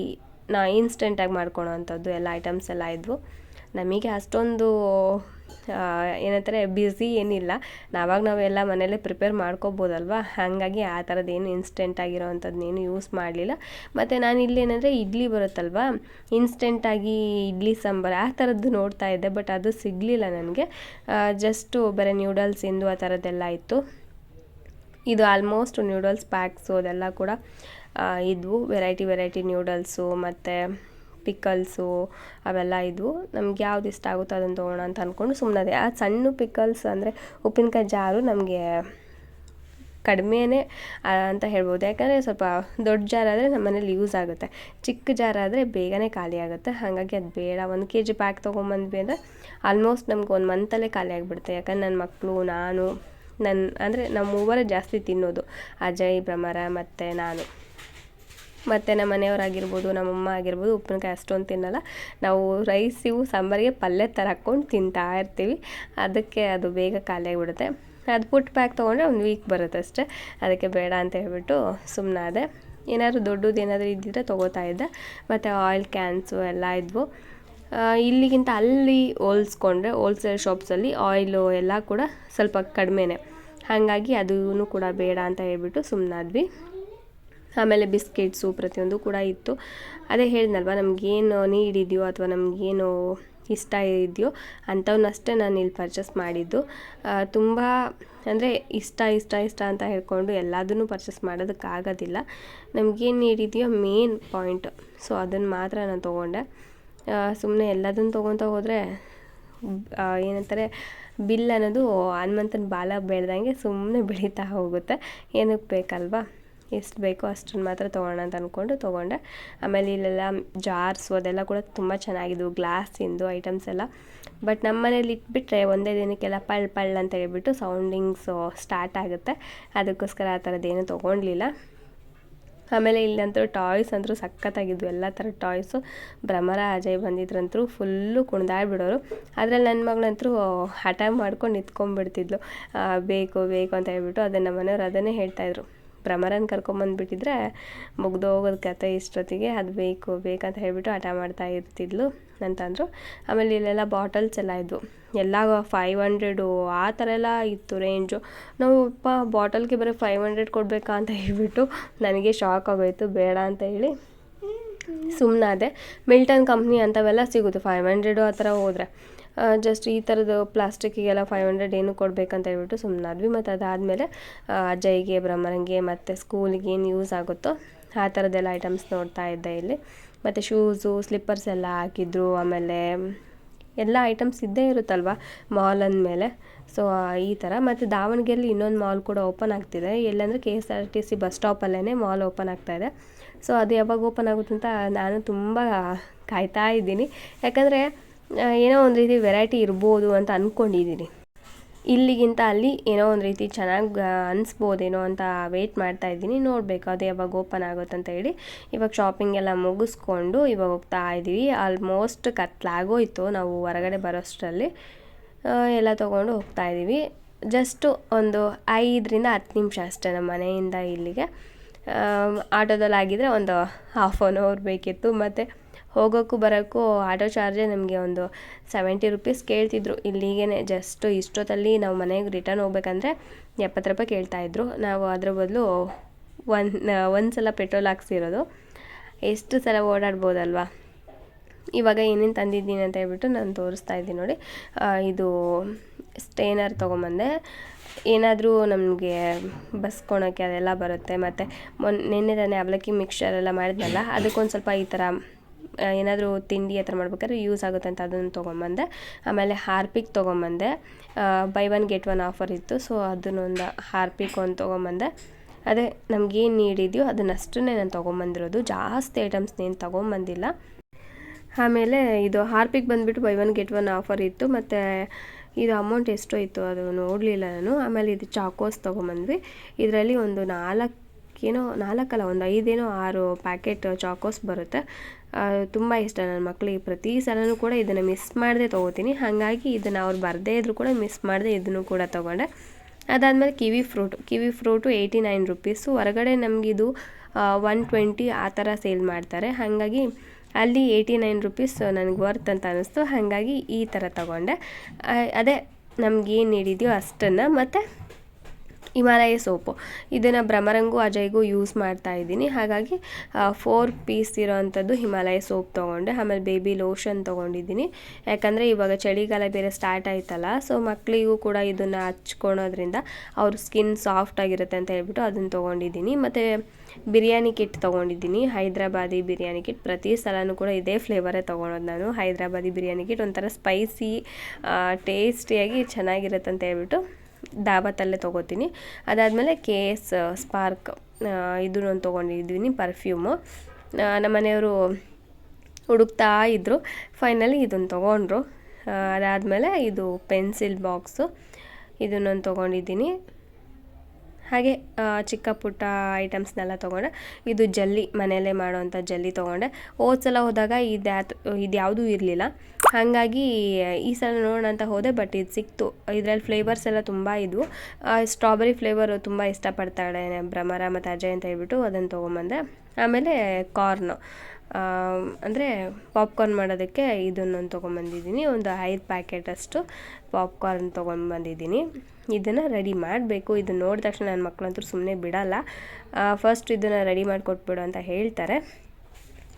ನಾ ಇನ್ಸ್ಟೆಂಟಾಗಿ ಮಾಡ್ಕೊಳೋ ಅಂಥದ್ದು ಎಲ್ಲ ಐಟಮ್ಸ್ ಎಲ್ಲ ಇದ್ವು. ನಮಗೆ ಅಷ್ಟೊಂದು ಏನಂತಾರೆ ಬ್ಯುಸಿ ಏನಿಲ್ಲ. ನಾವಾಗ ನಾವೆಲ್ಲ ಮನೇಲೇ ಪ್ರಿಪೇರ್ ಮಾಡ್ಕೋಬೋದಲ್ವ? ಹಾಗಾಗಿ ಆ ಥರದ್ದು ಏನು ಇನ್ಸ್ಟೆಂಟ್ ಆಗಿರೋ ಅಂಥದ್ದನ್ನೇನು ಯೂಸ್ ಮಾಡಲಿಲ್ಲ. ಮತ್ತು ನಾನು ಇಲ್ಲಿ ಏನಂದರೆ, ಇಡ್ಲಿ ಬರುತ್ತಲ್ವ? ಇನ್ಸ್ಟೆಂಟಾಗಿ ಇಡ್ಲಿ ಸಾಂಬಾರು ಆ ಥರದ್ದು ನೋಡ್ತಾ ಇದ್ದೆ ಬಟ್ ಅದು ಸಿಗಲಿಲ್ಲ ನನಗೆ. ಜಸ್ಟು ಬರೀ ನ್ಯೂಡಲ್ಸಿಂದು ಆ ಥರದ್ದೆಲ್ಲ ಇತ್ತು ಇದು ಆಲ್ಮೋಸ್ಟ್ ನ್ಯೂಡಲ್ಸ್ ಪ್ಯಾಕ್ಸು ಅದೆಲ್ಲ ಕೂಡ ಇದ್ವು. ವೆರೈಟಿ ವೆರೈಟಿ ನ್ಯೂಡಲ್ಸು ಮತ್ತು ಪಿಕಲ್ಸು ಅವೆಲ್ಲ ಇದ್ವು. ನಮ್ಗೆ ಯಾವ್ದು ಇಷ್ಟ ಆಗುತ್ತೋ ಅದನ್ನು ತೊಗೋಣ ಅಂತ ಅಂದ್ಕೊಂಡು ಸುಮ್ಮನೆ ಆ ಸಣ್ಣ ಪಿಕಲ್ಸ್ ಅಂದರೆ ಉಪ್ಪಿನಕಾಯಿ ಜಾರು ನಮಗೆ ಕಡಿಮೆನೇ ಅಂತ ಹೇಳ್ಬೋದು. ಯಾಕಂದರೆ ಸ್ವಲ್ಪ ದೊಡ್ಡ ಜಾರ್ ಆದರೆ ನಮ್ಮ ಮನೇಲಿ ಯೂಸ್ ಆಗುತ್ತೆ. ಚಿಕ್ಕ ಜಾರ್ ಆದರೆ ಬೇಗನೆ ಖಾಲಿ ಆಗುತ್ತೆ. ಹಾಗಾಗಿ ಅದು ಬೇಡ. ಒಂದು ಕೆ ಜಿ ಪ್ಯಾಕ್ ತೊಗೊಂಬಂದ್ವಿ ಅಂದರೆ ಆಲ್ಮೋಸ್ಟ್ ನಮ್ಗೆ ಒಂದು ಮಂತಲ್ಲೇ ಖಾಲಿ ಆಗಿಬಿಡುತ್ತೆ. ಯಾಕಂದ್ರೆ ನನ್ನ ಮಕ್ಕಳು ನಾನು ನನ್ನ ಅಂದರೆ ನಮ್ಮ ಮೂವರೇ ಜಾಸ್ತಿ ತಿನ್ನೋದು. ಅಜಯ್, ಭ್ರಮರ ಮತ್ತು ನಾನು. ಮತ್ತು ನಮ್ಮ ಮನೆಯವರಾಗಿರ್ಬೋದು ನಮ್ಮಮ್ಮ ಆಗಿರ್ಬೋದು, ಉಪ್ಪಿನಕಾಯಿ ಅಷ್ಟೊಂದು ತಿನ್ನಲ್ಲ. ನಾವು ರೈಸ್ ಇವು ಸಾಂಬಾರಿಗೆ ಪಲ್ಯ ಥರ ಹಾಕ್ಕೊಂಡು ತಿಂತಾ ಇರ್ತೀವಿ. ಅದಕ್ಕೆ ಅದು ಬೇಗ ಖಾಲಿ ಆಗಿಬಿಡುತ್ತೆ. ಅದು ಪುಟ್ ಪ್ಯಾಕ್ ತೊಗೊಂಡ್ರೆ ಒಂದು ವೀಕ್ ಬರುತ್ತೆ ಅಷ್ಟೇ. ಅದಕ್ಕೆ ಬೇಡ ಅಂತ ಹೇಳ್ಬಿಟ್ಟು ಸುಮ್ಮನಾದೆ ಏನಾದರೂ ದೊಡ್ಡದು ಏನಾದರೂ ಇದ್ದಿದ್ರೆ ತೊಗೋತಾ ಇದ್ದೆ. ಮತ್ತು ಆಯಿಲ್ ಕ್ಯಾನ್ಸು ಎಲ್ಲ ಇದ್ವು. ಇಲ್ಲಿಗಿಂತ ಅಲ್ಲಿ ಹೋಲ್ಸ್ಕೊಂಡ್ರೆ ಹೋಲ್ಸೇಲ್ ಶಾಪ್ಸಲ್ಲಿ ಆಯಿಲು ಎಲ್ಲ ಕೂಡ ಸ್ವಲ್ಪ ಕಡಿಮೆನೇ. ಹಾಗಾಗಿ ಅದೂ ಕೂಡ ಬೇಡ ಅಂತ ಹೇಳ್ಬಿಟ್ಟು ಸುಮ್ಮನಾದ್ವಿ ಆಮೇಲೆ ಬಿಸ್ಕೆಟ್ಸು ಪ್ರತಿಯೊಂದು ಕೂಡ ಇತ್ತು. ಅದೇ ಹೇಳಿದ್ನಲ್ವ, ನಮಗೇನು ನೀಡ್ ಇದೆಯೋ ಅಥವಾ ನಮಗೇನು ಇಷ್ಟ ಇದೆಯೋ ಅಂಥವನ್ನಷ್ಟೇ ನಾನು ಇಲ್ಲಿ ಪರ್ಚೇಸ್ ಮಾಡಿದ್ದು. ತುಂಬ ಅಂದರೆ ಇಷ್ಟ ಇಷ್ಟ ಇಷ್ಟ ಅಂತ ಹೇಳ್ಕೊಂಡು ಎಲ್ಲದನ್ನು ಪರ್ಚೇಸ್ ಮಾಡೋದಕ್ಕಾಗೋದಿಲ್ಲ. ನಮಗೇನು ನೀಡಿದೆಯೋ ಮೇನ್ ಪಾಯಿಂಟ್ ಸೊ ಅದನ್ನು ಮಾತ್ರ ನಾನು ತೊಗೊಂಡೆ. ಸುಮ್ಮನೆ ಎಲ್ಲದನ್ನು ತೊಗೊತಾ ಹೋದರೆ ಏನಂತಾರೆ, ಬಿಲ್ ಅನ್ನೋದು ಹನುಮಂತನ ಬಾಲ ಬೆಳೆದಂಗೆ ಸುಮ್ಮನೆ ಬೆಳೀತಾ ಹೋಗುತ್ತೆ. ಏನಕ್ಕೆ ಬೇಕಲ್ವಾ? ಎಷ್ಟು ಬೇಕೋ ಅಷ್ಟನ್ನು ಮಾತ್ರ ತೊಗೊಳ್ಳೋಣ ಅಂತ ಅಂದ್ಕೊಂಡು ತೊಗೊಂಡೆ. ಆಮೇಲೆ ಇಲ್ಲೆಲ್ಲ ಜಾರ್ಸು ಅದೆಲ್ಲ ಕೂಡ ತುಂಬ ಚೆನ್ನಾಗಿದ್ವು ಗ್ಲಾಸಿಂದು ಐಟಮ್ಸ್ ಎಲ್ಲ. ಬಟ್ ನಮ್ಮ ಮನೇಲಿ ಇಟ್ಬಿಟ್ರೆ ಒಂದೇ ದಿನಕ್ಕೆಲ್ಲ ಪಳ್ ಪಳ್ ಅಂತ ಹೇಳ್ಬಿಟ್ಟು ಸೌಂಡಿಂಗ್ಸು ಸ್ಟಾರ್ಟ್ ಆಗುತ್ತೆ. ಅದಕ್ಕೋಸ್ಕರ ಆ ಥರದ್ದೇನು ತೊಗೊಳ್ಲಿಲ್ಲ ಆಮೇಲೆ ಇಲ್ಲಂತೂ ಟಾಯ್ಸ್ ಅಂತೂ ಸಖತ್ತಾಗಿದ್ವು, ಎಲ್ಲ ಥರ ಟಾಯ್ಸು. ಭ್ರಮರ ಅಜಯ್ ಬಂದಿದ್ರಂತೂ ಫುಲ್ಲು ಕುಣ್ದಾಡ್ಬಿಡೋರು. ಅದ್ರಲ್ಲಿ ನನ್ನ ಮಗಳಂತೂ ಹಠ ಮಾಡ್ಕೊಂಡು ನಿಂತ್ಕೊಂಡ್ಬಿಡ್ತಿದ್ಲು. ಬೇಕು ಬೇಕು ಅಂತ ಹೇಳ್ಬಿಟ್ಟು ಅದನ್ನು ಮನೆಯವ್ರು ಅದನ್ನೇ ಹೇಳ್ತಾಯಿದ್ರು ಭ್ರಮರನ ಕರ್ಕೊಂಬಂದುಬಿಟ್ಟಿದ್ರೆ ಮುಗ್ದೋಗೋದು ಕತೆ ಇಷ್ಟೊತ್ತಿಗೆ, ಅದು ಬೇಕು, ಬೇಕಂತ ಹೇಳಿಬಿಟ್ಟು ಹಠ ಮಾಡ್ತಾ ಇರ್ತಿದ್ಲು ಅಂತಂದರು. ಆಮೇಲೆ ಇಲ್ಲೆಲ್ಲ ಬಾಟಲ್ಸ್ ಎಲ್ಲ ಇದ್ವು. ಎಲ್ಲ ಫೈವ್ ಹಂಡ್ರೆಡು ಆ ಥರ ಎಲ್ಲ ಇತ್ತು ರೇಂಜು ನಾವು ಅಪ್ಪ ಬಾಟಲ್ಗೆ ಬರೀ ಫೈವ್ ಹಂಡ್ರೆಡ್ ಕೊಡಬೇಕಾ ಅಂತ ಹೇಳ್ಬಿಟ್ಟು ನನಗೆ ಶಾಕ್ ಆಗೋಯ್ತು, ಬೇಡ ಅಂತ ಹೇಳಿ ಸುಮ್ಮನಾದೆ ಮಿಲ್ಟನ್ ಕಂಪ್ನಿ ಅಂಥವೆಲ್ಲ ಸಿಗುತ್ತೆ ಫೈವ್ ಹಂಡ್ರೆಡು ಆ ಥರ ಹೋದರೆ. ಜಸ್ಟ್ ಈ ಥರದ್ದು ಪ್ಲಾಸ್ಟಿಕ್ಕಿಗೆಲ್ಲ ಫೈವ್ ಹಂಡ್ರೆಡ್ ಏನು ಕೊಡಬೇಕಂತ ಹೇಳ್ಬಿಟ್ಟು ಸುಮ್ಮನಾದ್ವಿ ಮತ್ತು ಅದಾದಮೇಲೆ ಅಜಯ್ಗೆ ಬ್ರಹ್ಮರಂಗೆ ಮತ್ತು ಸ್ಕೂಲಿಗೆ ಏನು ಯೂಸ್ ಆಗುತ್ತೋ ಆ ಥರದ್ದೆಲ್ಲ ಐಟಮ್ಸ್ ನೋಡ್ತಾ ಇದ್ದೆ ಇಲ್ಲಿ. ಮತ್ತು ಶೂಸು ಸ್ಲಿಪ್ಪರ್ಸ್ ಎಲ್ಲ ಹಾಕಿದ್ರು. ಆಮೇಲೆ ಎಲ್ಲ ಐಟಮ್ಸ್ ಇದ್ದೇ ಇರುತ್ತಲ್ವ ಮಾಲ್ ಅಂದಮೇಲೆ. ಸೊ ಈ ಥರ ಮತ್ತು ದಾವಣಗೆರೆಯಲ್ಲಿ ಇನ್ನೊಂದು ಮಾಲ್ ಕೂಡ ಓಪನ್ ಆಗ್ತಿದೆ. ಎಲ್ಲಂದರೆ K S R T C bus ಸ್ಟಾಪಲ್ಲೇ mall open ಆಗ್ತಾ ಇದೆ. ಸೊ ಅದು ಯಾವಾಗ ಓಪನ್ ಆಗುತ್ತೆ ಅಂತ ನಾನು ತುಂಬ ಕಾಯ್ತಾ ಇದ್ದೀನಿ. ಯಾಕಂದರೆ ಏನೋ ಒಂದು ರೀತಿ ವೆರೈಟಿ ಇರ್ಬೋದು ಅಂತ ಅಂದ್ಕೊಂಡಿದ್ದೀನಿ ಇಲ್ಲಿಗಿಂತ ಅಲ್ಲಿ ಏನೋ ಒಂದು ರೀತಿ ಚೆನ್ನಾಗಿ ಅನಿಸ್ಬೋದೇನೋ ಅಂತ ವೆಯ್ಟ್ ಮಾಡ್ತಾ ಇದ್ದೀನಿ. ನೋಡಬೇಕು, ಅದು ಯಾವಾಗ ಓಪನ್ ಆಗುತ್ತೆ ಅಂತ ಹೇಳಿ. ಇವಾಗ ಶಾಪಿಂಗ್ ಎಲ್ಲ ಮುಗಿಸ್ಕೊಂಡು ಇವಾಗ ಹೋಗ್ತಾ ಇದ್ದೀವಿ. ಆಲ್ಮೋಸ್ಟ್ ಕತ್ಲಾಗೋಯಿತು ನಾವು ಹೊರಗಡೆ ಬರೋಷ್ಟರಲ್ಲಿ ಎಲ್ಲ ತೊಗೊಂಡು ಹೋಗ್ತಾ ಇದ್ದೀವಿ. ಜಸ್ಟು ಒಂದು ಐದರಿಂದ ಹತ್ತು ನಿಮಿಷ ಅಷ್ಟೇ ನಮ್ಮ ಮನೆಯಿಂದ ಇಲ್ಲಿಗೆ. ಆಟೋದಲ್ಲಿ ಆಗಿದ್ರೆ ಒಂದು ಹಾಫ್ ಆನ್ ಅವರ್ ಬೇಕಿತ್ತು. ಮತ್ತು ಹೋಗೋಕ್ಕೂ ಬರೋಕ್ಕೂ ಆಟೋ ಚಾರ್ಜೇ ನಮಗೆ ಒಂದು ಸೆವೆಂಟಿ ರುಪೀಸ್ ಕೇಳ್ತಿದ್ರು. ಇಲ್ಲಿಗೆ ಜಸ್ಟ್ ಇಷ್ಟೊತ್ತಲ್ಲಿ ನಾವು ಮನೆಗೆ ರಿಟರ್ನ್ ಹೋಗ್ಬೇಕಂದ್ರೆ ಎಪ್ಪತ್ತು ರೂಪಾಯಿ ಕೇಳ್ತಾಯಿದ್ರು ನಾವು ಅದ್ರ ಬದಲು ಒನ್ ಒಂದು ಸಲ ಪೆಟ್ರೋಲ್ ಹಾಕ್ಸಿರೋದು. ಎಷ್ಟು ಸಲ ಓಡಾಡ್ಬೋದಲ್ವಾ? ಇವಾಗ ಏನೇನು ತಂದಿದ್ದೀನಿ ಅಂತ ಹೇಳ್ಬಿಟ್ಟು ನಾನು ತೋರಿಸ್ತಾ ಇದ್ದೀನಿ ನೋಡಿ. ಇದು ಸ್ಟೇನರ್ ತೊಗೊಂಬಂದೆ. ಏನಾದರೂ ನಮಗೆ ಬಸ್ಕೊಳೋಕ್ಕೆ ಅದೆಲ್ಲ ಬರುತ್ತೆ. ಮತ್ತು ಮೊನ್ನೆ ನಿನ್ನೆ ತಾನೇ ಅವಲಕ್ಕಿ ಮಿಕ್ಸ್ಚರ್ ಎಲ್ಲ ಮಾಡಿದ್ನಲ್ಲ, ಅದಕ್ಕೊಂದು ಸ್ವಲ್ಪ ಈ ಥರ ಏನಾದರೂ ತಿಂಡಿ ಆ ಥರ ಮಾಡ್ಬೇಕಾದ್ರೆ ಯೂಸ್ ಆಗುತ್ತೆ ಅಂತ ಅದನ್ನು ತೊಗೊಂಬಂದೆ. ಆಮೇಲೆ Harpic ತೊಗೊಂಬಂದೆ. Buy one get one offer ಇತ್ತು. ಸೊ ಅದನ್ನೊಂದು ಹಾರ್ಪಿಕ್ ಒಂದು ತೊಗೊಂಬಂದೆ. ಅದೇ ನಮಗೇನು ನೀಡಿದೆಯೋ ಅದನ್ನಷ್ಟನ್ನೇ ನಾನು ತೊಗೊಂಬಂದಿರೋದು. ಜಾಸ್ತಿ ಐಟಮ್ಸ್ನೇನು ತೊಗೊಂಬಂದಿಲ್ಲ. ಆಮೇಲೆ ಇದು ಹಾರ್ಪಿಕ್ ಬಂದುಬಿಟ್ಟು buy one get one offer ಇತ್ತು. ಮತ್ತು ಇದು ಅಮೌಂಟ್ ಎಷ್ಟು ಇತ್ತು ಅದು ನೋಡಲಿಲ್ಲ ನಾನು. ಆಮೇಲೆ ಇದು ಚಾಕೋಸ್ ತೊಗೊಂಬಂದ್ವಿ. ಇದರಲ್ಲಿ ಒಂದು ನಾಲ್ಕೇನೋ, ನಾಲ್ಕಲ್ಲ, ಒಂದು ಐದೇನೋ, ಆರು ಪ್ಯಾಕೆಟ್ ಚಾಕೋಸ್ ಬರುತ್ತೆ. ತುಂಬ ಇಷ್ಟ ನನ್ನ ಮಕ್ಕಳಿಗೆ ಪ್ರತಿ ಸಲನೂ ಕೂಡ ಇದನ್ನು ಮಿಸ್ ಮಾಡದೆ ತೊಗೋತೀನಿ. ಹಾಗಾಗಿ ಇದನ್ನು ಅವ್ರು ಬರದೇ ಇದ್ರೂ ಕೂಡ ಮಿಸ್ ಮಾಡದೆ ಇದನ್ನು ಕೂಡ ತೊಗೊಂಡೆ. ಅದಾದಮೇಲೆ kiwi fruit. Kiwi fruit eighty nine rupees. ಹೊರಗಡೆ ನಮಗಿದು ಒನ್ ಟ್ವೆಂಟಿ ಆ ಥರ ಸೇಲ್ ಮಾಡ್ತಾರೆ. ಹಾಗಾಗಿ ಅಲ್ಲಿ ಏಯ್ಟಿ ನೈನ್ ರುಪೀಸ್ ನನಗೆ ವರ್ತ್ ಅಂತ ಅನ್ನಿಸ್ತು ಹಾಗಾಗಿ ಈ ಥರ ತಗೊಂಡೆ. ಅದೇ ನಮಗೇನು ನೀಡಿದೆಯೋ ಅಷ್ಟನ್ನು. ಮತ್ತು ಹಿಮಾಲಯ ಸೋಪು. ಇದನ್ನು ಭ್ರಮರಂಗೂ ಅಜಯ್ಗೂ ಯೂಸ್ ಮಾಡ್ತಾ ಇದ್ದೀನಿ. ಹಾಗಾಗಿ ಫೋರ್ ಪೀಸ್ ಇರೋವಂಥದ್ದು ಹಿಮಾಲಯ ಸೋಪ್ ತೊಗೊಂಡೆ. ಆಮೇಲೆ ಬೇಬಿ ಲೋಷನ್ ತೊಗೊಂಡಿದ್ದೀನಿ. ಯಾಕಂದರೆ ಇವಾಗ ಚಳಿಗಾಲ ಬೇರೆ ಸ್ಟಾರ್ಟ್ ಆಯ್ತಲ್ಲ ಸೊ ಮಕ್ಕಳಿಗೂ ಕೂಡ ಇದನ್ನು ಹಚ್ಕೊಳೋದ್ರಿಂದ ಅವ್ರ ಸ್ಕಿನ್ ಸಾಫ್ಟ್ ಆಗಿರುತ್ತೆ ಅಂತ ಹೇಳ್ಬಿಟ್ಟು ಅದನ್ನು ತೊಗೊಂಡಿದ್ದೀನಿ. ಮತ್ತು ಬಿರಿಯಾನಿ ಕಿಟ್ ತೊಗೊಂಡಿದ್ದೀನಿ. ಹೈದ್ರಾಬಾದಿ ಬಿರಿಯಾನಿ ಕಿಟ್ ಪ್ರತಿ ಸಲನೂ ಕೂಡ ಇದೇ ಫ್ಲೇವರೇ ತೊಗೊಳೋದು ನಾನು. ಹೈದ್ರಾಬಾದಿ ಬಿರಿಯಾನಿ ಕಿಟ್ ಒಂಥರ ಸ್ಪೈಸಿ ಟೇಸ್ಟಿಯಾಗಿ ಚೆನ್ನಾಗಿರುತ್ತೆ ಅಂತ ಹೇಳ್ಬಿಟ್ಟು ದಾಬತ್ತಲ್ಲೇ ತೊಗೋತೀನಿ. ಅದಾದಮೇಲೆ ಕೆ ಎಸ್ ಸ್ಪಾರ್ಕ್ ಇದನ್ನು ತೊಗೊಂಡಿದ್ದೀನಿ ಪರ್ಫ್ಯೂಮು ನಮ್ಮ ಮನೆಯವರು ಹುಡುಕ್ತಾ ಇದ್ದರು ಫೈನಲಿ ಇದನ್ನು ತೊಗೊಂಡ್ರು. ಅದಾದಮೇಲೆ ಇದು ಪೆನ್ಸಿಲ್ ಬಾಕ್ಸು ಇದನ್ನೊಂದು ತೊಗೊಂಡಿದ್ದೀನಿ. ಹಾಗೆ ಚಿಕ್ಕ ಪುಟ್ಟ ಐಟಮ್ಸ್ನೆಲ್ಲ ತೊಗೊಂಡೆ. ಇದು ಜಲ್ಲಿ, ಮನೆಯಲ್ಲೇ ಮಾಡುವಂಥ ಜಲ್ಲಿ ತೊಗೊಂಡೆ. ಹೋದ ಸಲ ಹೋದಾಗ ಇದು ಇದ್ಯಾವುದೂ ಇರಲಿಲ್ಲ. ಹಾಗಾಗಿ, ಈ ಸಲ ನೋಡೋಣ ಅಂತ ಹೋದೆ, ಬಟ್ ಇದು ಸಿಕ್ತು. ಇದರಲ್ಲಿ ಫ್ಲೇವರ್ಸ್ ಎಲ್ಲ ತುಂಬ ಇದ್ವು. ಸ್ಟ್ರಾಬೆರಿ ಫ್ಲೇವರ್ ತುಂಬ ಇಷ್ಟಪಡ್ತಾಳೆ ಭ್ರಮರ ಮತ್ತು ಅಜಯ್ ಅಂತ ಹೇಳ್ಬಿಟ್ಟು ಅದನ್ನು ತೊಗೊಂಬಂದೆ. ಆಮೇಲೆ ಕಾರ್ನು. ಅಂದರೆ ಪಾಪ್ಕಾರ್ನ್ ಮಾಡೋದಕ್ಕೆ ಇದನ್ನೊಂದು ತೊಗೊಂಬಂದಿದ್ದೀನಿ. ಒಂದು ಐದು ಪ್ಯಾಕೆಟಷ್ಟು ಪಾಪ್ಕಾರ್ನ್ ತೊಗೊಂಡ್ಬಂದಿದ್ದೀನಿ ಇದನ್ನು ರೆಡಿ ಮಾಡಬೇಕು. ಇದು ನೋಡಿದ ತಕ್ಷಣ ನನ್ನ ಮಕ್ಕಳಂತೂ ಸುಮ್ಮನೆ ಬಿಡಲ್ಲ. ಫಸ್ಟ್ ಇದನ್ನು ರೆಡಿ ಮಾಡಿಕೊಟ್ಬಿಡು ಅಂತ ಹೇಳ್ತಾರೆ.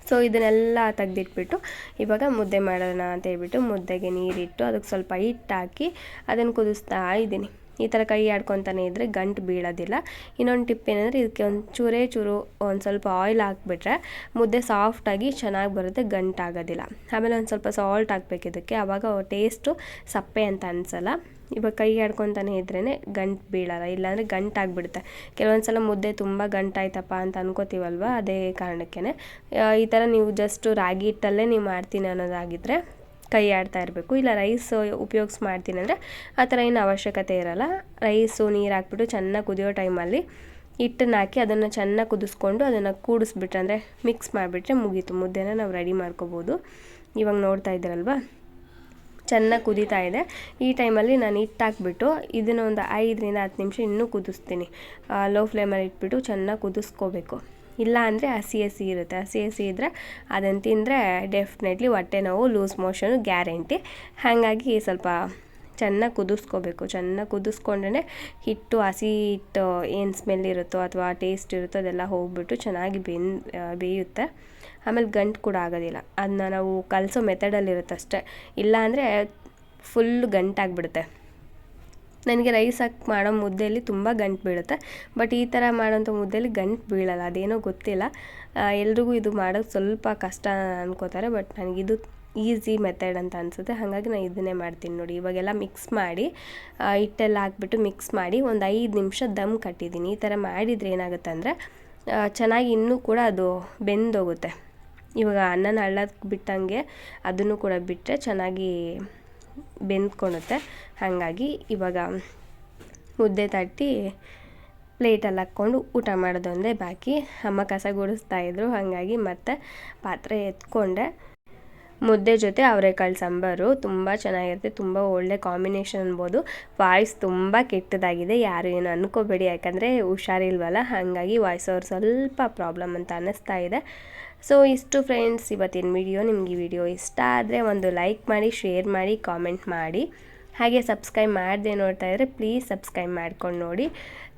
ಸೊ ಇದನ್ನೆಲ್ಲ ತೆಗ್ದಿಟ್ಬಿಟ್ಟು ಇವಾಗ ಮುದ್ದೆ ಮಾಡೋಣ ಅಂತ ಹೇಳ್ಬಿಟ್ಟು ಮುದ್ದೆಗೆ ನೀರಿಟ್ಟು ಅದಕ್ಕೆ ಸ್ವಲ್ಪ ಹಿಟ್ಟು ಹಾಕಿ ಅದನ್ನು ಕುದಿಸ್ತಾ ಇದ್ದೀನಿ. ಈ ಥರ ಕೈ ಆಡ್ಕೊತಾನೆ ಇದ್ದರೆ ಗಂಟು ಬೀಳೋದಿಲ್ಲ. ಇನ್ನೊಂದು ಟಿಪ್ ಏನಂದರೆ ಇದಕ್ಕೆ ಒಂದು ಚೂರೇ ಚೂರು ಒಂದು ಸ್ವಲ್ಪ ಆಯಿಲ್ ಹಾಕ್ಬಿಟ್ರೆ ಮುದ್ದೆ ಸಾಫ್ಟಾಗಿ ಚೆನ್ನಾಗಿ ಬರುತ್ತೆ ಗಂಟು ಆಗೋದಿಲ್ಲ ಆಮೇಲೆ ಒಂದು ಸ್ವಲ್ಪ ಸಾಲ್ಟ್ ಹಾಕ್ಬೇಕು ಇದಕ್ಕೆ. ಆವಾಗ ಟೇಸ್ಟು ಸಪ್ಪೆ ಅಂತ ಅನಿಸಲ್ಲ. ಇವಾಗ ಕೈ ಆಡ್ಕೊತಾನೆ ಇದ್ರೇ ಗಂಟು ಬೀಳಲ್ಲ, ಇಲ್ಲಾಂದರೆ ಗಂಟು ಆಗಿಬಿಡುತ್ತೆ ಕೆಲವೊಂದು ಸಲ ಮುದ್ದೆ ತುಂಬ ಗಂಟಾಯ್ತಪ್ಪ ಅಂತ ಅನ್ಕೋತೀವಲ್ವ, ಅದೇ ಕಾರಣಕ್ಕೇ ಈ ಥರ ನೀವು ಜಸ್ಟ್ ರಾಗಿ ಹಿಟ್ಟಲ್ಲೇ ನೀವು ಮಾಡ್ತೀನಿ ಅನ್ನೋದಾಗಿದ್ದರೆ ಕೈ ಆಡ್ತಾ ಇರಬೇಕು. ಇಲ್ಲ ರೈಸ್ ಉಪಯೋಗಿಸಿ ಮಾಡ್ತೀನಿ ಅಂದರೆ ಆ ಥರ ಏನು ಅವಶ್ಯಕತೆ ಇರಲ್ಲ. ರೈಸು ನೀರು ಹಾಕ್ಬಿಟ್ಟು ಚೆನ್ನಾಗಿ ಕುದಿಯೋ ಟೈಮಲ್ಲಿ ಹಿಟ್ಟನ್ನ ಹಾಕಿ ಅದನ್ನು ಚೆನ್ನಾಗಿ ಕುದಿಸ್ಕೊಂಡು ಅದನ್ನು ಕೂಡಿಸ್ಬಿಟ್ರೆ ಅಂದರೆ ಮಿಕ್ಸ್ ಮಾಡಿಬಿಟ್ರೆ ಮುಗೀತು. ಮುದ್ದೆನ ನಾವು ರೆಡಿ ಮಾಡ್ಕೋಬೋದು. ಇವಾಗ ನೋಡ್ತಾ ಇದ್ದೀರಲ್ವಾ? ಚೆನ್ನಾಗಿ ಕುದೀತಾ ಇದೆ. ಈ ಟೈಮಲ್ಲಿ ನಾನು ಹಿಟ್ಟು ಹಾಕ್ಬಿಟ್ಟು ಇದನ್ನು ಒಂದು ಐದರಿಂದ ಹತ್ತು ನಿಮಿಷ ಇನ್ನೂ ಕುದಿಸ್ತೀನಿ. ಲೋ ಫ್ಲೇಮಲ್ಲಿ ಇಟ್ಬಿಟ್ಟು ಚೆನ್ನಾಗಿ ಕುದಿಸ್ಕೋಬೇಕು. ಇಲ್ಲ ಅಂದರೆ ಹಸಿ ಹಸಿ ಇರುತ್ತೆ. ಹಸಿ ಹಸಿ ಇದ್ದರೆ ಅದನ್ನು ತಿಂದರೆ ಡೆಫಿನೆಟ್ಲಿ ಹೊಟ್ಟೆ ನೋವು ಲೂಸ್ ಮೋಷನು ಗ್ಯಾರಂಟಿ ಹಾಗಾಗಿ ಸ್ವಲ್ಪ ಚೆನ್ನಾಗಿ ಕುದಿಸ್ಕೋಬೇಕು. ಚೆನ್ನಾಗಿ ಕುದಿಸ್ಕೊಂಡ್ರೆ ಹಿಟ್ಟು, ಹಸಿ ಹಿಟ್ಟು ಏನು ಸ್ಮೆಲ್ ಇರುತ್ತೋ ಅಥವಾ ಟೇಸ್ಟ್ ಇರುತ್ತೋ ಅದೆಲ್ಲ ಹೋಗ್ಬಿಟ್ಟು ಚೆನ್ನಾಗಿ ಬೆನ್ ಬೇಯುತ್ತೆ. ಆಮೇಲೆ ಗಂಟು ಕೂಡ ಆಗೋದಿಲ್ಲ. ಅದನ್ನ ನಾವು ಕಲಸೋ ಮೆಥಡಲ್ಲಿರುತ್ತೆ ಅಷ್ಟೇ. ಇಲ್ಲ ಅಂದರೆ ಫುಲ್ ಗಂಟಾಗ್ಬಿಡುತ್ತೆ. ನನಗೆ ರೈಸ್ ಹಾಕಿ ಮಾಡೋ ಮುದ್ದೆಯಲ್ಲಿ ತುಂಬ ಗಂಟು ಬೀಳುತ್ತೆ. ಬಟ್ ಈ ಥರ ಮಾಡೋಂಥ ಮುದ್ದೆಯಲ್ಲಿ ಗಂಟು ಬೀಳಲ್ಲ, ಅದೇನೋ ಗೊತ್ತಿಲ್ಲ. ಎಲ್ರಿಗೂ ಇದು ಮಾಡೋದು ಸ್ವಲ್ಪ ಕಷ್ಟ ಅನ್ಕೋತಾರೆ, ಬಟ್ ನನಗಿದು ಈಸಿ ಮೆಥಡ್ ಅಂತ ಅನಿಸುತ್ತೆ. ಹಾಗಾಗಿ ನಾನು ಇದನ್ನೇ ಮಾಡ್ತೀನಿ ನೋಡಿ. ಇವಾಗೆಲ್ಲ ಮಿಕ್ಸ್ ಮಾಡಿ ಹಿಟ್ಟೆಲ್ಲ ಹಾಕ್ಬಿಟ್ಟು ಮಿಕ್ಸ್ ಮಾಡಿ ಒಂದು ಐದು ನಿಮಿಷ ದಮ್ ಕಟ್ಟಿದ್ದೀನಿ. ಈ ಥರ ಮಾಡಿದರೆ ಏನಾಗುತ್ತೆ ಅಂದರೆ ಚೆನ್ನಾಗಿ ಇನ್ನೂ ಕೂಡ ಅದು ಬೆಂದೋಗುತ್ತೆ. ಇವಾಗ ಅನ್ನನ ಹಳ್ಳಕ್ಕೆ ಬಿಟ್ಟಂಗೆ ಅದನ್ನು ಕೂಡ ಬಿಟ್ಟರೆ ಚೆನ್ನಾಗಿ ಬೆಂದ್ಕೊಳುತ್ತೆ ಹಾಗಾಗಿ ಇವಾಗ ಮುದ್ದೆ ತಟ್ಟಿ ಪ್ಲೇಟಲ್ಲಿ ಹಾಕ್ಕೊಂಡು ಊಟ ಮಾಡೋದೊಂದೇ ಬಾಕಿ. ಅಮ್ಮ ಕಸ ಗುಡಿಸ್ತಾ ಇದ್ರು, ಹಾಗಾಗಿ ಮತ್ತೆ ಪಾತ್ರೆ ಎತ್ಕೊಂಡೆ. ಮುದ್ದೆ ಜೊತೆ ಅವರೆಕಾಳು ಸಾಂಬಾರು ತುಂಬ ಚೆನ್ನಾಗಿರುತ್ತೆ, ತುಂಬ ಒಳ್ಳೆ ಕಾಂಬಿನೇಷನ್ ಅನ್ಬೋದು. ವಾಯ್ಸ್ ತುಂಬ ಕೆಟ್ಟದಾಗಿದೆ, ಯಾರು ಏನು ಅನ್ಕೋಬೇಡಿ, ಯಾಕಂದರೆ ಹುಷಾರಿಲ್ವಲ್ಲ. ಹಾಗಾಗಿ ವಾಯ್ಸ್ ಅವ್ರು ಸ್ವಲ್ಪ ಪ್ರಾಬ್ಲಮ್ ಅಂತ ಅನ್ನಿಸ್ತಾ ಇದೆ. ಸೊ ಇಷ್ಟು ಫ್ರೆಂಡ್ಸ್ ಇವತ್ತಿನ ವಿಡಿಯೋ ನಿಮಗೆ ವಿಡಿಯೋ ಇಷ್ಟ ಆದರೆ ಒಂದು ಲೈಕ್ ಮಾಡಿ ಶೇರ್ ಮಾಡಿ ಕಾಮೆಂಟ್ ಮಾಡಿ. ಹಾಗೆ ಸಬ್ಸ್ಕ್ರೈಬ್ ಮಾಡಿದೆ ನೋಡ್ತಾ ಇದ್ದರೆ ಪ್ಲೀಸ್ ಸಬ್ಸ್ಕ್ರೈಬ್ ಮಾಡ್ಕೊಂಡು ನೋಡಿ.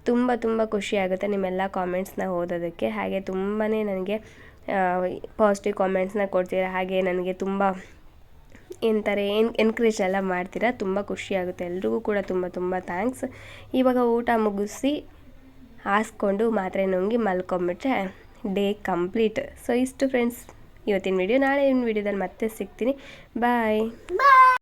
ತುಂಬ ತುಂಬ ಖುಷಿ ಆಗುತ್ತೆ ನಿಮ್ಮೆಲ್ಲ ಕಾಮೆಂಟ್ಸ್ನ ಓದೋದಕ್ಕೆ. ಹಾಗೆ ತುಂಬಾ ನನಗೆ ಪಾಸಿಟಿವ್ ಕಾಮೆಂಟ್ಸ್ನ ಕೊಡ್ತೀರಾ? ಹಾಗೆ ನನಗೆ ತುಂಬ ಎಂತಾರೆ ಏನು ಎನ್ಕರೇಜ್ ಎಲ್ಲ ಮಾಡ್ತೀರಾ? ತುಂಬ ಖುಷಿ ಆಗುತ್ತೆ. ಎಲ್ರಿಗೂ ಕೂಡ ತುಂಬ ತುಂಬ ಥ್ಯಾಂಕ್ಸ್ ಇವಾಗ ಊಟ ಮುಗಿಸಿ, ಹಾಸ್ಕೊಂಡು ಮಾತ್ರೆ ನುಂಗಿ ಮಲ್ಕೊಂಬಿಟ್ರೆ ಡೇ ಕಂಪ್ಲೀಟ್ ಸೊ ಇಷ್ಟು ಫ್ರೆಂಡ್ಸ್ ಇವತ್ತಿನ ವಿಡಿಯೋ ನಾಳೆ ವಿಡಿಯೋದಲ್ಲಿ ಮತ್ತೆ ಸಿಗ್ತೀನಿ. ಬಾಯ್